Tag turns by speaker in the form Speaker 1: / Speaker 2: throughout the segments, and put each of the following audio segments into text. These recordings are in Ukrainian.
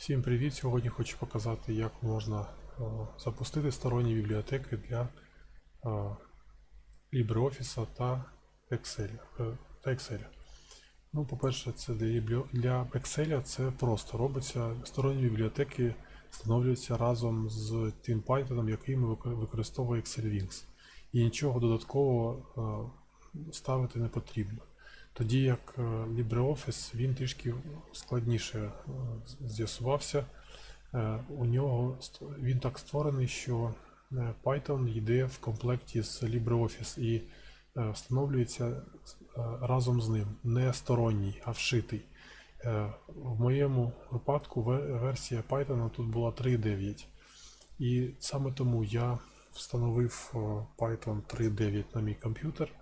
Speaker 1: Всім привіт! Сьогодні хочу показати, як можна е, запустити сторонні бібліотеки для е, LibreOffice та Excel. е, Та Excel. Ну, по-перше, це для, Excel це просто робиться. Сторонні бібліотеки встановлюються разом з тим Python, який ми вико- використовує Excelwings. І нічого додаткового ставити не потрібно. Тоді як е, LibreOffice він трішки складніше е, з'ясувався. Е, У нього він так створений, що е, Python йде в комплекті з LibreOffice і е, встановлюється е, разом з ним, не сторонній, а вшитий. Е, В моєму випадку версія Python тут була 3.9. І саме тому я встановив е, Python 3.9 на мій комп'ютер.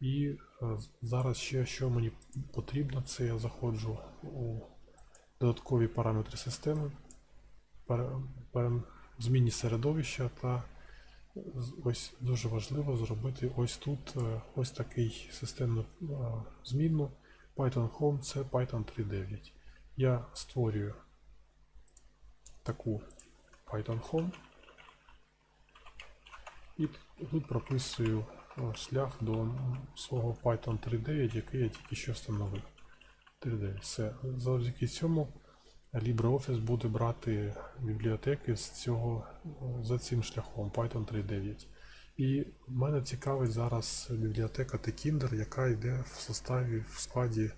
Speaker 1: І е, зараз ще що мені потрібно, це я заходжу у додаткові параметри системи, пере- середовища та ось дуже важливо зробити ось тут е, ось такий системну е, змінну Python Home це Python 3.9. Я створюю таку Python Home і тут прописую шлях до свого Python 3.9, який я тільки що встановив. 3.9. Все. Завдяки цьому LibreOffice буде брати бібліотеки з цього, за цим шляхом Python 3.9. І мене цікавить зараз бібліотека Tkinder, яка йде в составі в складі е,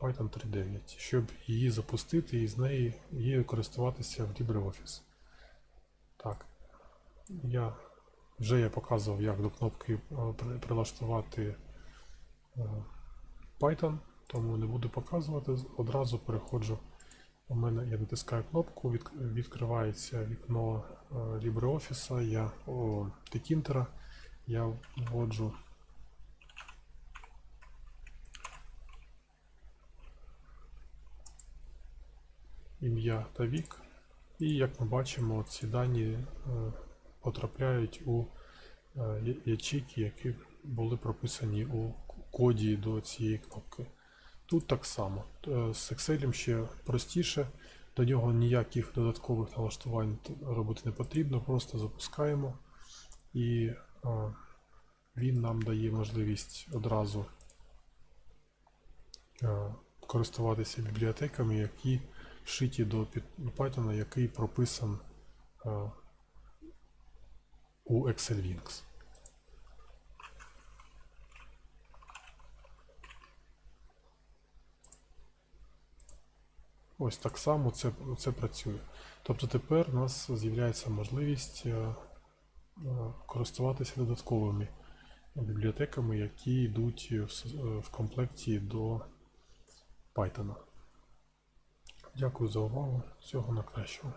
Speaker 1: Python 3.9, щоб її запустити і з неї її користуватися в LibreOffice. Так, я вже я показував, як до кнопки е, прилаштувати е, Python, тому не буду показувати. Одразу переходжу. У мене я натискаю кнопку, відкривається вікно е, LibreOffice, я Tkinter, я вводжу ім'я та вік. І як ми бачимо, ці дані потрапляють у ячейки, які були прописані у коді до цієї кнопки. Тут так само. Е, З Excel ще простіше, до нього ніяких додаткових налаштувань робити не потрібно, просто запускаємо і він нам дає можливість одразу користуватися бібліотеками, які вшиті до Python, який прописан у Excelwings. Ось так само це, це працює. Тобто тепер у нас з'являється можливість е, е, користуватися додатковими бібліотеками, які йдуть е, в комплекті до Python. Дякую за увагу. Всього на кращого.